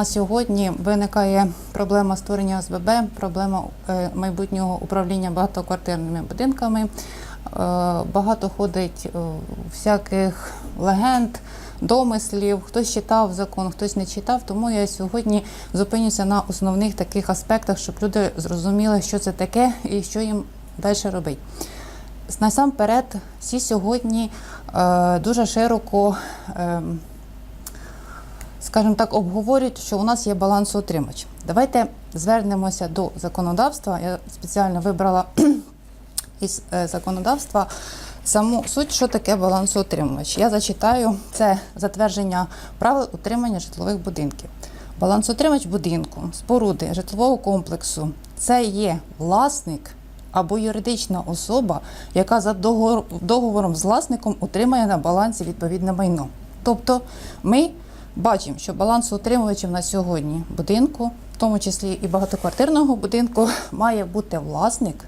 На сьогодні виникає проблема створення ОСББ, проблема е, майбутнього управління багатоквартирними будинками. Е, Багато ходить е, всяких легенд, домислів. Хтось читав закон, хтось не читав. Тому я сьогодні зупинюся на основних таких аспектах, щоб люди зрозуміли, що це таке і що їм далі робити. Насамперед, всі сьогодні дуже широко. Скажімо так, обговорюють, що у нас є балансоутримач. Давайте звернемося до законодавства. Я спеціально вибрала із е, законодавства саму суть, що таке балансоутримувач. Я зачитаю це затвердження правил утримання житлових будинків. Балансоутримач будинку, споруди житлового комплексу це є власник або юридична особа, яка за договор- договором з власником утримує на балансі відповідне майно. Тобто ми бачимо, що балансоутримувачем на сьогодні будинку, в тому числі і багатоквартирного будинку, має бути власник,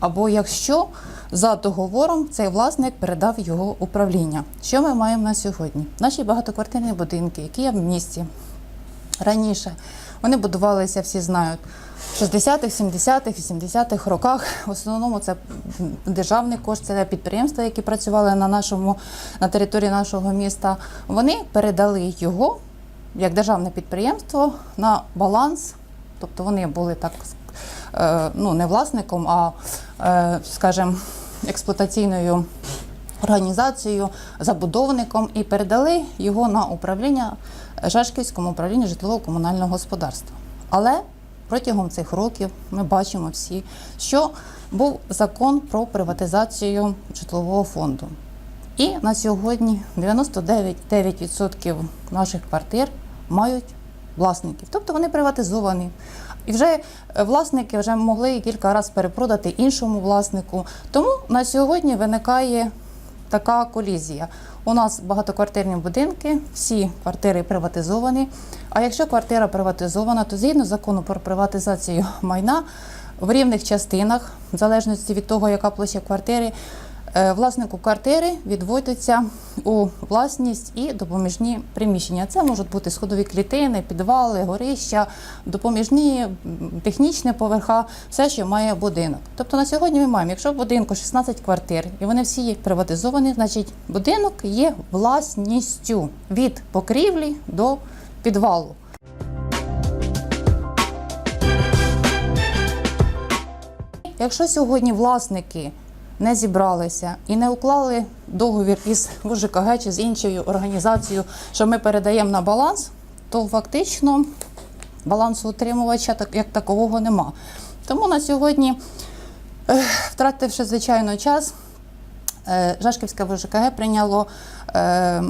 або якщо за договором цей власник передав його управління. Що ми маємо на сьогодні? Наші багатоквартирні будинки, які є в місті раніше, вони будувалися, всі знають. В 60-х, 70-х, 80-х роках в основному це державний кошт, це підприємства, які працювали на нашому на території нашого міста. Вони передали його як державне підприємство на баланс, тобто вони були так е, ну не власником, а е, скажімо, експлуатаційною організацією, забудовником і передали його на управління Жашківському управлінню житлово-комунального господарства. Але протягом цих років ми бачимо всі, що був закон про приватизацію житлового фонду. І на сьогодні 99,9% наших квартир мають власників, тобто вони приватизовані. І вже е, власники вже могли кілька разів перепродати іншому власнику. Тому на сьогодні виникає така колізія. У нас багатоквартирні будинки, всі квартири приватизовані. А якщо квартира приватизована, то згідно закону про приватизацію майна в рівних частинах, в залежності від того, яка площа квартири, власнику квартири відводиться у власність і допоміжні приміщення. Це можуть бути сходові клітини, підвали, горища, допоміжні м, технічні поверха, все, що має будинок. Тобто на сьогодні ми маємо, якщо в будинку 16 квартир і вони всі є приватизовані, значить будинок є власністю від покрівлі до підвалу. Якщо сьогодні власники не зібралися і не уклали договір із ВЖКГ чи з іншою організацією, що ми передаємо на баланс, то фактично балансоутримувача так- як такового нема. Тому на сьогодні, втративши звичайно час, Е, Жашківське ВЖКГ прийняло, е,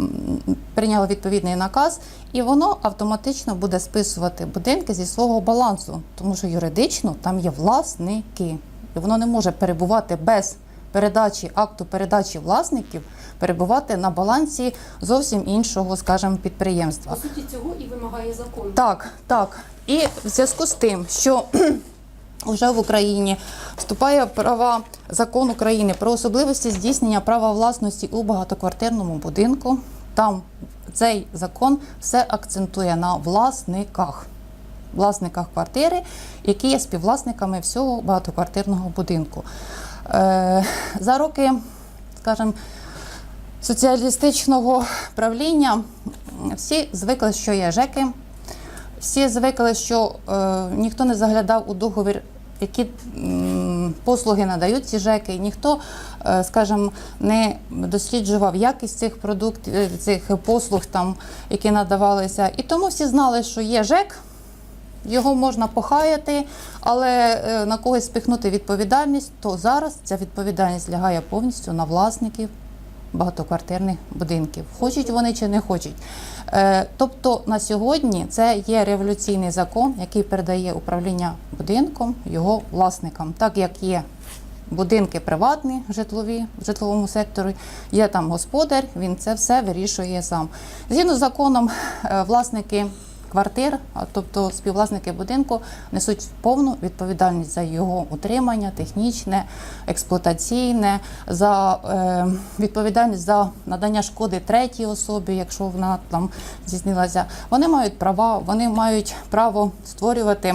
прийняло відповідний наказ, і воно автоматично буде списувати будинки зі свого балансу, тому що юридично там є власники, і воно не може перебувати без передачі акту передачі власників, перебувати на балансі зовсім іншого, скажімо, підприємства. По суті, цього і вимагає закон. Так, так. І в зв'язку з тим, що вже в Україні вступає права закон України про особливості здійснення права власності у багатоквартирному будинку. Там цей закон все акцентує на власниках. Власниках квартири, які є співвласниками всього багатоквартирного будинку. Е, за роки, скажімо, соціалістичного правління всі звикли, що є ЖЕКи, всі звикли, що е, ніхто не заглядав у договір, які послуги надають ці ЖЕКи, і ніхто, е, скажімо, не досліджував якість цих продуктів, цих послуг, там, які надавалися. І тому всі знали, що є ЖЕК, його можна похаяти, але е, на когось спихнути відповідальність, то зараз ця відповідальність лягає повністю на власників багатоквартирних будинків. Хочуть вони чи не хочуть. Е, Тобто на сьогодні це є революційний закон, який передає управління будинком його власникам, так як є. Будинки приватні, житлові в житловому секторі, є там господар, він це все вирішує сам. Згідно з законом, е, власники квартир, тобто співвласники будинку, несуть повну відповідальність за його утримання, технічне, експлуатаційне, за е, відповідальність за надання шкоди третій особі, якщо вона там здійснилася. Вони мають права, вони мають право створювати.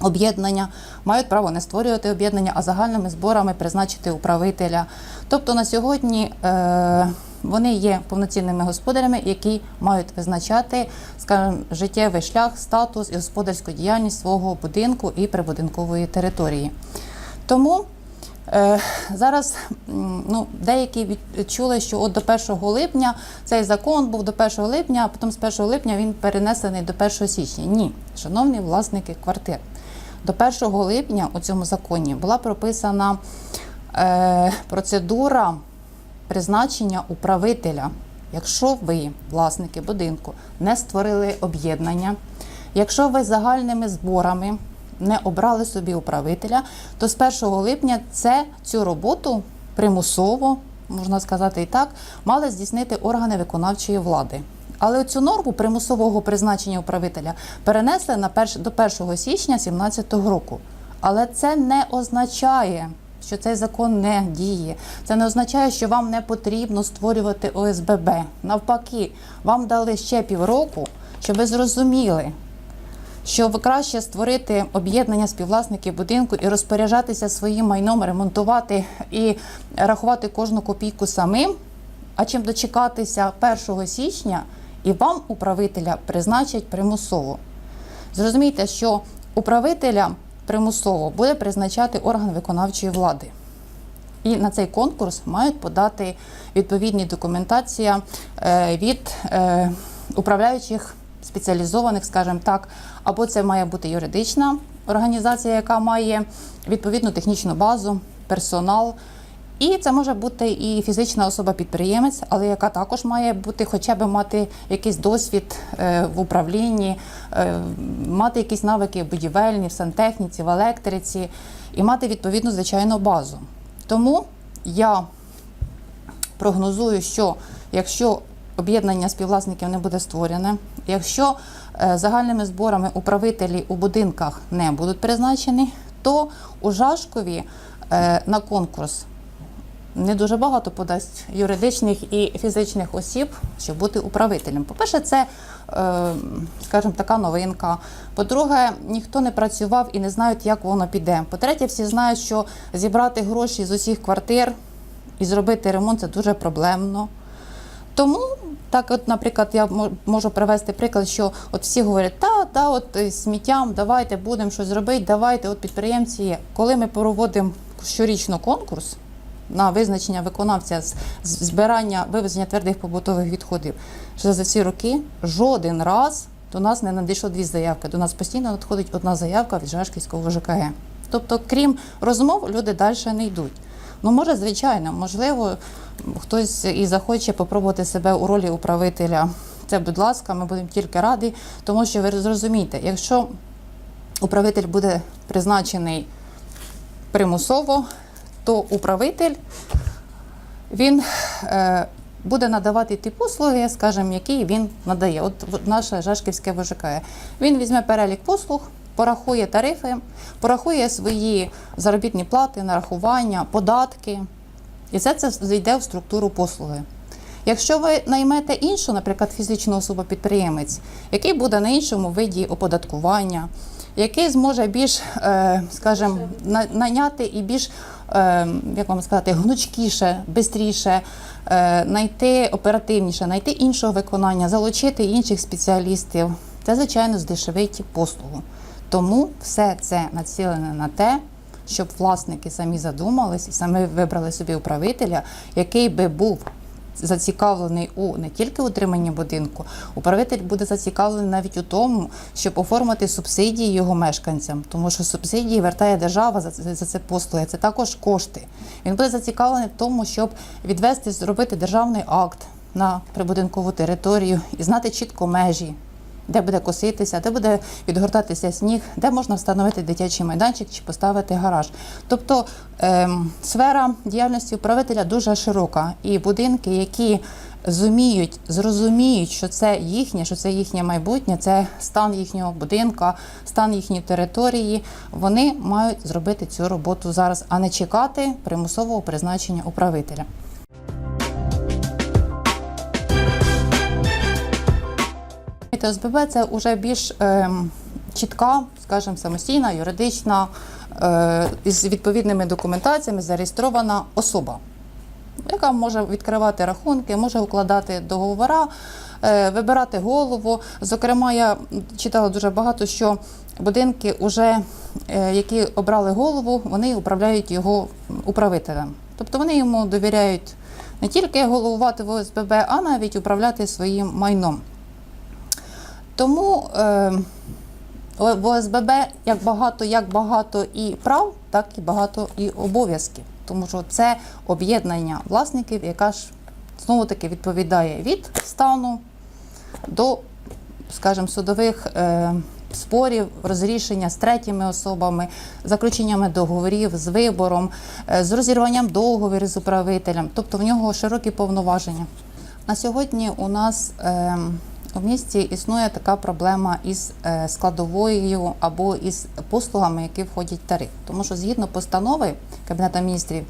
Об'єднання мають право не створювати об'єднання, а загальними зборами призначити управителя. Тобто на сьогодні е, вони є повноцінними господарями, які мають визначати скажімо, життєвий шлях, статус і господарську діяльність свого будинку і прибудинкової території. Тому Е, зараз ну, деякі від- чули, що от до 1 липня цей закон був до 1 липня, а потім з 1 липня він перенесений до 1 січня. Ні, шановні власники квартир. До 1 липня у цьому законі була прописана е, процедура призначення управителя. Якщо ви, власники будинку, не створили об'єднання, якщо ви загальними зборами не обрали собі управителя, то з 1 липня це цю роботу примусово, можна сказати і так, мали здійснити органи виконавчої влади. Але цю норму примусового призначення управителя перенесли на перш, до 1 січня 2017 року. Але це не означає, що цей закон не діє. Це не означає, що вам не потрібно створювати ОСББ. Навпаки, вам дали ще півроку, щоб ви зрозуміли, що краще створити об'єднання співвласників будинку і розпоряджатися своїм майном, ремонтувати і рахувати кожну копійку самим, а чим дочекатися 1 січня і вам управителя призначать примусово. Зрозумійте, що управителя примусово буде призначати орган виконавчої влади. І на цей конкурс мають подати відповідні документація е, від е, управляючих спеціалізованих, скажімо так, або це має бути юридична організація, яка має відповідну технічну базу, персонал. І це може бути і фізична особа-підприємець, але яка також має бути, хоча б мати якийсь досвід е, в управлінні, е, мати якісь навики в будівельні, в сантехніці, в електриці і мати відповідну звичайну базу. Тому я прогнозую, що якщо об'єднання співвласників не буде створене, якщо е, загальними зборами управителі у будинках не будуть призначені, то у Жашкові на конкурс не дуже багато подасть юридичних і фізичних осіб, щоб бути управителем. По-перше, це, е, скажімо, така новинка. По-друге, ніхто не працював і не знають, як воно піде. По-третє, всі знають, що зібрати гроші з усіх квартир і зробити ремонт це дуже проблемно. Тому так, от, наприклад, я мо- можу привести приклад, що от всі говорять, та, та, от е, сміттям, давайте будемо щось робити, давайте, от підприємці є. Коли ми проводимо щорічно конкурс на визначення виконавця з збирання вивезення твердих побутових відходів, що за ці роки жоден раз до нас не надійшло дві заявки. До нас постійно надходить одна заявка від Жашківського ЖКГ. Тобто, крім розмов, люди далі не йдуть. Ну, може, звичайно, можливо, хтось і захоче попробувати себе у ролі управителя. Це, будь ласка, ми будемо тільки раді, тому що ви зрозумієте, якщо управитель буде призначений примусово, то управитель він е, буде надавати ті послуги, скажімо, які він надає. От наше Жашківське ВЖК. Він візьме перелік послуг, порахує тарифи, порахує свої заробітні плати, нарахування, податки. І все це зайде в структуру послуги. Якщо ви наймете іншу, наприклад, фізичну особу-підприємець, який буде на іншому виді оподаткування, який зможе більш, е, скажімо, найняти і більш, е, як вам сказати, гнучкіше, швидше, знайти оперативніше, знайти іншого виконання, залучити інших спеціалістів, це, звичайно, здешевить послугу. Тому все це націлене на те, щоб власники самі задумались і самі вибрали собі управителя, який би був зацікавлений у не тільки утриманні будинку, управитель буде зацікавлений навіть у тому, щоб оформити субсидії його мешканцям, тому що субсидії вертає держава за це, послуги. Це також кошти. Він буде зацікавлений в тому, щоб відвести, зробити державний акт на прибудинкову територію і знати чітко межі. Де буде коситися, де буде відгортатися сніг, де можна встановити дитячий майданчик чи поставити гараж. Тобто ем, сфера діяльності управителя дуже широка, і будинки, які зуміють, зрозуміють, що це їхнє, що це їхнє майбутнє, це стан їхнього будинка, стан їхньої території. Вони мають зробити цю роботу зараз, а не чекати примусового призначення управителя. ОСББ це вже більш ем, чітка, скажімо, самостійна, юридична, е, із відповідними документаціями зареєстрована особа, яка може відкривати рахунки, може укладати договори, е, вибирати голову. Зокрема, я читала дуже багато, що будинки, вже, е, які обрали голову, вони управляють його управителем. Тобто вони йому довіряють не тільки головувати в ОСББ, а навіть управляти своїм майном. Тому е, в ОСББ як багато, як багато і прав, так і багато і обов'язків. Тому що це об'єднання власників, яка ж знову таки відповідає від стану до, скажімо, судових е, спорів, розрішення з третіми особами, заключеннями договорів, з вибором, е, з розірванням договорів з управителем. Тобто в нього широкі повноваження. На сьогодні у нас е, в місті існує така проблема із е, складовою або із послугами, які входять в тариф. Тому що згідно постанови Кабінету міністрів,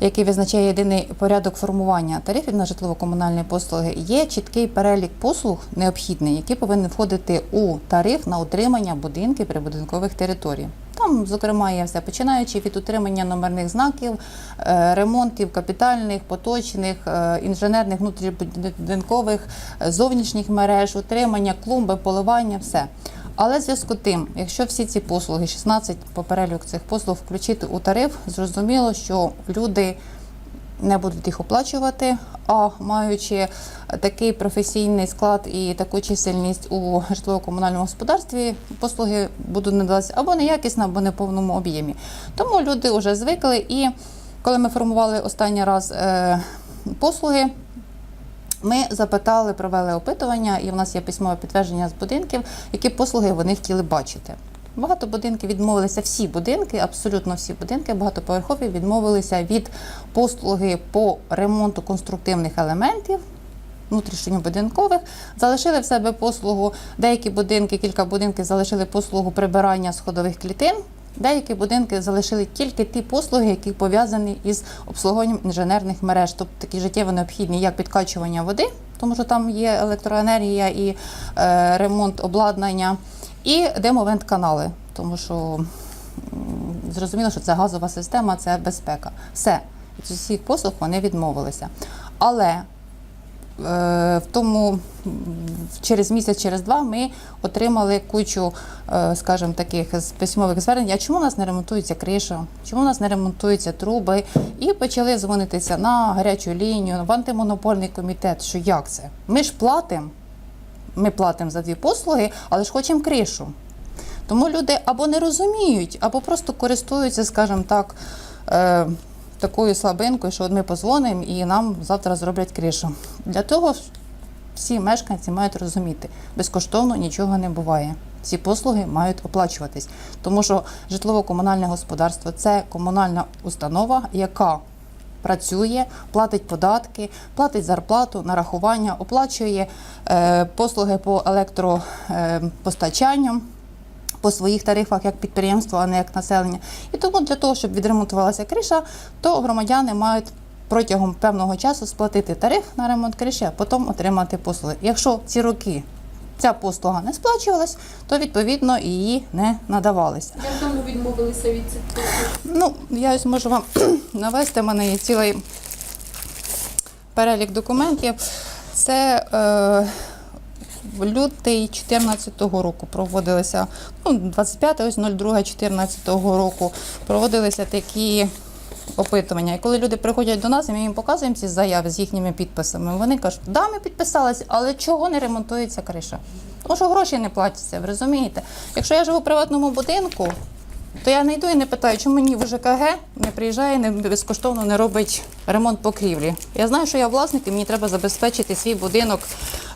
який визначає єдиний порядок формування тарифів на житлово-комунальні послуги, є чіткий перелік послуг необхідний, які повинні входити у тариф на утримання будинків прибудинкових територій. Там, зокрема, є все, починаючи від утримання номерних знаків, е, ремонтів капітальних, поточних, е, інженерних, внутрібудинкових, е, зовнішніх мереж, утримання, клумби, поливання, все. Але зв'язку тим, якщо всі ці послуги, 16 по переліку цих послуг включити у тариф, зрозуміло, що люди не будуть їх оплачувати, а маючи такий професійний склад і таку чисельність у житлово-комунальному господарстві, послуги будуть надаватися або неякісно, або не в повному об'ємі. Тому люди вже звикли. І коли ми формували останній раз е, послуги, ми запитали, провели опитування, і в нас є письмове підтвердження з будинків, які послуги вони хотіли бачити. Багато будинків відмовилися, всі будинки, абсолютно всі будинки, багатоповерхові відмовилися від послуги по ремонту конструктивних елементів внутрішньобудинкових, залишили в себе послугу. Деякі будинки, кілька будинків залишили послугу прибирання сходових клітин. Деякі будинки залишили тільки ті послуги, які пов'язані із обслуговуванням інженерних мереж, тобто такі життєво необхідні, як підкачування води, тому що там є електроенергія і е, ремонт обладнання, і демовент канали, тому що зрозуміло, що це газова система, це безпека. Все з усіх послуг вони відмовилися. Але в тому через місяць, через два ми отримали кучу, е, скажімо, таких письмових звернень. А чому у нас не ремонтується криша? Чому у нас не ремонтуються труби? І почали дзвонитися на гарячу лінію, в антимонопольний комітет. Що як це? Ми ж платимо. Ми платимо за дві послуги, але ж хочемо кришу. Тому люди або не розуміють, або просто користуються, скажімо так, е, такою слабинкою, що ми позвонимо і нам завтра зроблять кришу. Для того всі мешканці мають розуміти, безкоштовно нічого не буває. Ці послуги мають оплачуватись, тому що житлово-комунальне господарство це комунальна установа, яка працює, платить податки, платить зарплату, нарахування, оплачує е, послуги по електропостачанню по своїх тарифах як підприємство, а не як населення. І тому для того, щоб відремонтувалася криша, то громадяни мають протягом певного часу сплатити тариф на ремонт криші, а потім отримати послуги. Якщо ці роки ця послуга не сплачувалась, то відповідно її не надавалися. Як давно відмовилися від цих послуг? Ну, я ось можу вам навести. У мене є цілий перелік документів. Це е, в лютий 2014 року проводилися, ну, 25 ось 02 2014 року проводилися такі опитування. І коли люди приходять до нас, і ми їм показуємо ці заяви з їхніми підписами, вони кажуть, да, ми підписалися, але чого не ремонтується криша? Тому що гроші не платяться, ви розумієте? Якщо я живу в приватному будинку, то я не йду і не питаю, чому мені в ЖКГ не приїжджає, не безкоштовно не робить ремонт покрівлі. Я знаю, що я власник і мені треба забезпечити свій будинок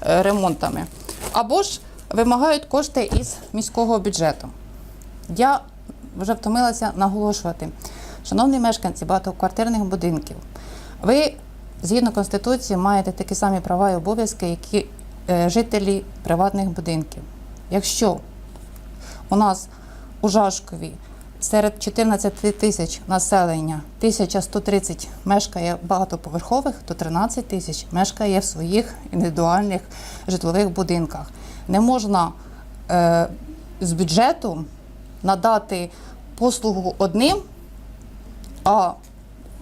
е, ремонтами. Або ж вимагають кошти із міського бюджету. Я вже втомилася наголошувати. Шановні мешканці багатоквартирних будинків, ви згідно Конституції маєте такі самі права і обов'язки, які е, жителі приватних будинків. Якщо у нас у Жашкові серед 14 тисяч населення 1130 мешкає багатоповерхових, то 13 тисяч мешкає в своїх індивідуальних житлових будинках. Не можна е, з бюджету надати послугу одним, а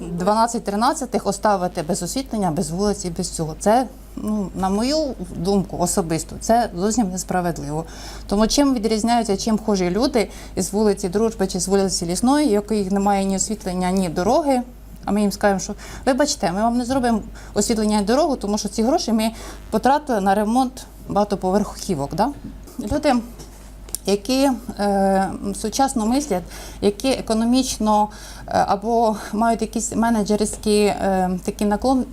12-13 оставити без освітлення, без вулиці, без цього. Це, ну, на мою думку, особисто, це зовсім несправедливо. Тому чим відрізняються, чим хожі люди із вулиці Дружби чи з вулиці Лісної, яких немає ні освітлення, ні дороги. А ми їм скажемо, що вибачте, ми вам не зробимо освітлення і дорогу, тому що ці гроші ми потратили на ремонт багатоповерхівок. Да? Люди які е, сучасно мислять, які економічно е, або мають якісь менеджерські е, такі наклон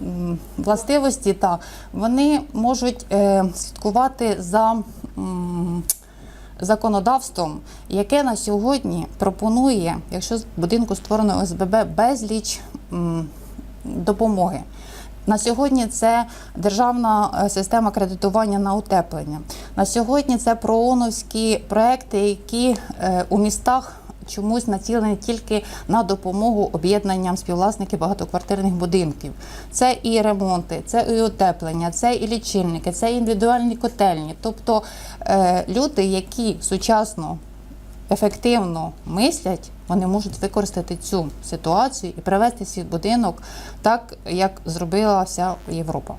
властивості, та вони можуть е, слідкувати за. м, Законодавством, яке на сьогодні пропонує, якщо з будинку створено ОСББ, безліч допомоги. На сьогодні це державна е, система кредитування на утеплення. На сьогодні це прооновські проекти, які е, у містах чомусь націлені тільки на допомогу об'єднанням співвласників багатоквартирних будинків. Це і ремонти, це і утеплення, це і лічильники, це і індивідуальні котельні. Тобто е, люди, які сучасно ефективно мислять, вони можуть використати цю ситуацію і привести свій будинок так, як зробила вся Європа.